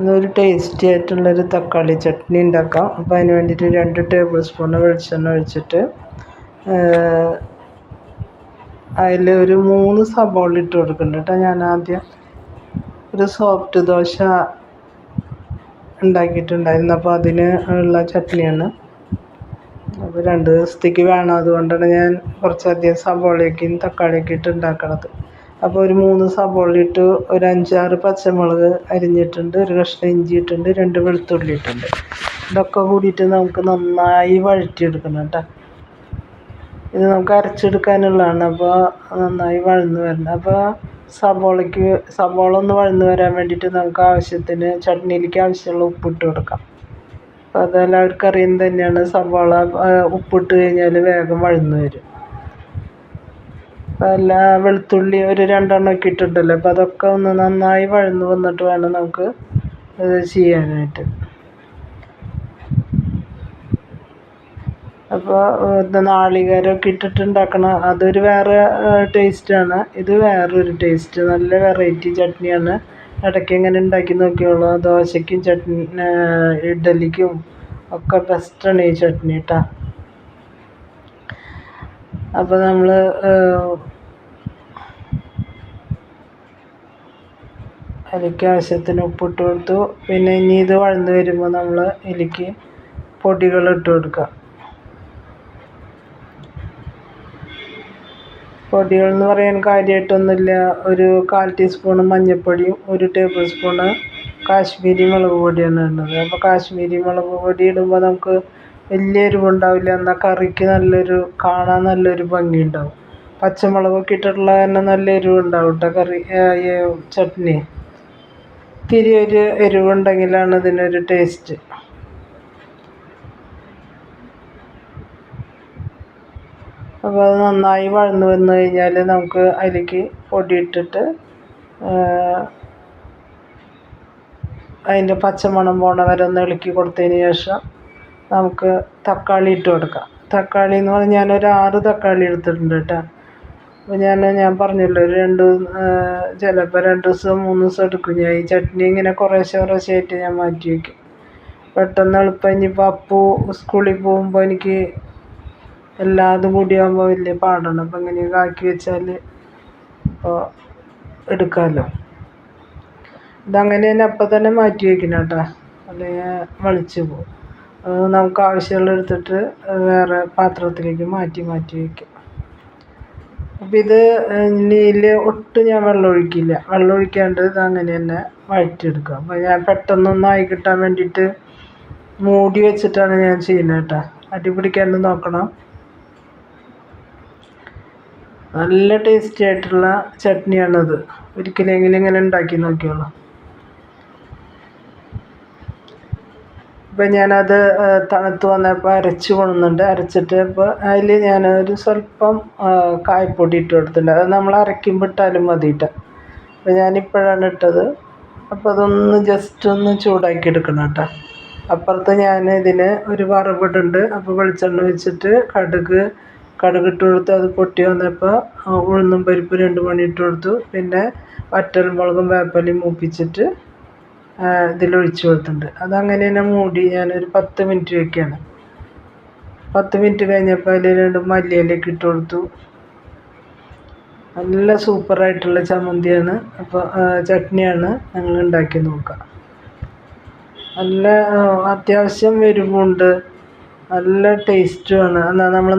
ഇതൊരു ടേസ്റ്റി ആയിട്ടുള്ളൊരു തക്കാളി ചട്നി ഉണ്ടാക്കാം. അപ്പോൾ അതിന് വേണ്ടിയിട്ട് രണ്ട് ടേബിൾ സ്പൂൺ വെളിച്ചെണ്ണ ഒഴിച്ചിട്ട് അതിൽ ഒരു മൂന്ന് സബോള ഇട്ട് കൊടുക്കുന്നുണ്ട് കേട്ടോ. ഞാൻ ആദ്യം ഒരു സോഫ്റ്റ് ദോശ ഉണ്ടാക്കിയിട്ടുണ്ടായിരുന്നു. അപ്പോൾ അതിന് ഉള്ള ചട്നിയാണ്. അപ്പോൾ രണ്ട് ദിവസത്തേക്ക് വേണം. അതുകൊണ്ടാണ് ഞാൻ കുറച്ചധികം സബോളയൊക്കെയും തക്കാളിയൊക്കെ ഇട്ട് ഉണ്ടാക്കണത്. അപ്പോൾ ഒരു മൂന്ന് സവാള ഇട്ട് ഒരു അഞ്ചാറ് പച്ചമുളക് അരിഞ്ഞിട്ടുണ്ട് ഒരു കഷ്ണം ഇഞ്ചി ഇട്ടുണ്ട് രണ്ട് വെളുത്തുള്ളി ഇട്ടുണ്ട് ഇതൊക്കെ കൂടിയിട്ട് നമുക്ക് നന്നായി വഴറ്റിയെടുക്കണം കേട്ടോ. ഇത് നമുക്ക് അരച്ചെടുക്കാനുള്ളതാണ് അപ്പോൾ നന്നായി വഴന്ന് വരണം. അപ്പോൾ സബോളയ്ക്ക് സബോള ഒന്ന് വഴന്ന് വരാൻ വേണ്ടിയിട്ട് നമുക്ക് ആവശ്യത്തിന് ചട്നിയിലേക്ക് ആവശ്യമുള്ള ഉപ്പിട്ട് കൊടുക്കാം. അപ്പോൾ അതെല്ലാവർക്കും അറിയുന്നത് തന്നെയാണ് സബോള ഉപ്പിട്ട് കഴിഞ്ഞാൽ വേഗം വഴന്ന് വരും. അല്ല വെളുത്തുള്ളി ഒരു രണ്ടെണ്ണം ഒക്കെ ഇട്ടിട്ടല്ലോ? അപ്പോൾ അതൊക്കെ ഒന്ന് നന്നായി വഴന്ന് വന്നിട്ട് വേണം നമുക്ക് ഇത് ചെയ്യാനായിട്ട്. അപ്പോൾ നാളികേരമൊക്കെ ഇട്ടിട്ട് ഉണ്ടാക്കണം അതൊരു വേറെ ടേസ്റ്റാണ് ഇത് വേറൊരു ടേസ്റ്റ് നല്ല വെറൈറ്റി ചട്നിയാണ്. ഇടയ്ക്ക് ഇങ്ങനെ ഉണ്ടാക്കി നോക്കിയോളൂ. ദോശയ്ക്കും ചട്നി ഇഡ്ഡലിക്കും ഒക്കെ ബെസ്റ്റാണ് ഈ ചട്നി കേട്ടോ അപ്പോൾ നമ്മൾ അതിലേക്ക് ആവശ്യത്തിന് ഉപ്പിട്ട് കൊടുത്തു. പിന്നെ ഇനി ഇത് വഴന്ന് വരുമ്പോൾ നമ്മൾ ഇതിലേക്ക് പൊടികൾ ഇട്ട് കൊടുക്കുക പൊടികൾ എന്ന് പറയാൻ കാര്യമായിട്ടൊന്നുമില്ല ഒരു കാൽ ടീസ്പൂൺ മഞ്ഞൾപ്പൊടിയും ഒരു ടേബിൾ സ്പൂണ് കാശ്മീരി മുളക് പൊടിയാണ് ഇടുന്നത്. അപ്പോൾ കാശ്മീരി മുളക് പൊടി ഇടുമ്പോൾ നമുക്ക് വലിയ എരിവുണ്ടാവില്ല. എന്നാൽ കറിക്ക് നല്ലൊരു കാണാൻ നല്ലൊരു ഭംഗിയുണ്ടാവും. പച്ചമുളകൊക്കെ ഇട്ടിട്ടുള്ള തന്നെ നല്ല എരിവുണ്ടാവും കേട്ടോ കറി ചട്നി. ഇത്തിരി ഒരു എരിവുണ്ടെങ്കിലാണ് ഇതിനൊരു ടേസ്റ്റ് അപ്പോൾ അത് നന്നായി വഴന്നു വന്നു കഴിഞ്ഞാൽ നമുക്ക് അതിലേക്ക് പൊടിയിട്ടിട്ട് അതിന്റെ പച്ചമണം പോണ വരെ ഒന്ന് ഇളക്കി കൊടുത്തതിന് ശേഷം നമുക്ക് തക്കാളി ഇട്ട് കൊടുക്കാം. തക്കാളി എന്ന് പറഞ്ഞാൽ ഞാനൊരു ആറ് തക്കാളി എടുത്തിട്ടുണ്ട് കേട്ടോ. അപ്പോൾ ഞാൻ ഞാൻ പറഞ്ഞല്ലോ ഒരു രണ്ട് ചിലപ്പോൾ രണ്ട് ദിവസം മൂന്ന് ദിവസം എടുക്കും. ഞാൻ ഈ ചട്നി ഇങ്ങനെ കുറേശ്ശെ കുറേശ്ശെ ആയിട്ട് ഞാൻ മാറ്റി വയ്ക്കും പെട്ടെന്ന് എളുപ്പം ഇനിയിപ്പോൾ അപ്പു സ്കൂളിൽ പോകുമ്പോൾ എനിക്ക് എല്ലാതും കൂടിയാകുമ്പോൾ വലിയ പാടാണ്. അപ്പോൾ ഇങ്ങനെയൊക്കെ ആക്കി വെച്ചാൽ ഇപ്പോൾ എടുക്കാമല്ലോ ഇതങ്ങനെ തന്നെ അപ്പം തന്നെ മാറ്റി വയ്ക്കണം കേട്ടോ. അല്ലെങ്കിൽ വളിച്ച് പോകും. നമുക്ക് ആവശ്യമുള്ളത് എടുത്തിട്ട് വേറെ പാത്രത്തിലേക്ക് മാറ്റി മാറ്റി വയ്ക്കും. അപ്പോൾ ഇത് ഇനിയിൽ ഒട്ടും ഞാൻ വെള്ളം ഒഴിക്കില്ല. വെള്ളം ഒഴിക്കാണ്ട് ഇത് അങ്ങനെ തന്നെ വഴറ്റിയെടുക്കുക അപ്പോൾ ഞാൻ പെട്ടെന്നൊന്നായി കിട്ടാൻ വേണ്ടിയിട്ട് മൂടി വെച്ചിട്ടാണ് ഞാൻ ചെയ്യുന്നത് കേട്ടോ. അടി പിടിക്കാണ്ട് നോക്കണം. നല്ല ടേസ്റ്റി ആയിട്ടുള്ള ചട്നിയാണത്. ഒരിക്കലെങ്കിലും ഇങ്ങനെ ഉണ്ടാക്കി നോക്കിയോളൂ. ഇപ്പം ഞാനത് തണുത്ത് വന്നപ്പോൾ അരച്ച് കൊണ്ടുവന്നിട്ടുണ്ട് അരച്ചിട്ട് ഇപ്പോൾ അതിൽ ഞാൻ ഒരു സ്വല്പം കായപ്പൊടി ഇട്ട് കൊടുത്തിട്ടുണ്ട്. അത് നമ്മൾ അരയ്ക്കുമ്പോൾ ഇട്ടാലും മതി കേട്ടോ ഞാൻ ഞാനിപ്പോഴാണ് ഇട്ടത്. അപ്പോൾ അതൊന്ന് ജസ്റ്റ് ഒന്ന് ചൂടാക്കി എടുക്കണം കേട്ടോ. അപ്പുറത്ത് ഞാൻ ഇതിന് ഒരു വറവിടുണ്ട്. അപ്പോൾ വെളിച്ചെണ്ണ വെച്ചിട്ട് കടുക് കടുക് ഇട്ട് കൊടുത്ത് അത് പൊട്ടി വന്നപ്പോൾ ഉഴുന്നും പരിപ്പ് രണ്ട് മണി ഇട്ട് കൊടുത്തു. പിന്നെ വറ്റൽമുളകും വേപ്പിലയും മൂപ്പിച്ചിട്ട് ഇതിലൊഴിച്ച് കൊടുത്തിട്ടുണ്ട്. അതങ്ങനെ തന്നെ മൂടി ഞാൻ ഒരു പത്ത് മിനിറ്റ് വയ്ക്കുകയാണ് പത്ത് മിനിറ്റ് കഴിഞ്ഞപ്പോൾ അതിൽ രണ്ട് മല്ലിയിലേക്ക് ഇട്ട് കൊടുത്തു. നല്ല സൂപ്പറായിട്ടുള്ള ചമ്മന്തിയാണ്. അപ്പോൾ ചട്നിയാണ് ഞങ്ങൾ ഉണ്ടാക്കി നോക്കുക. നല്ല അത്യാവശ്യം എരിവുണ്ട് നല്ല ടേസ്റ്റുമാണ് എന്നാൽ നമ്മൾ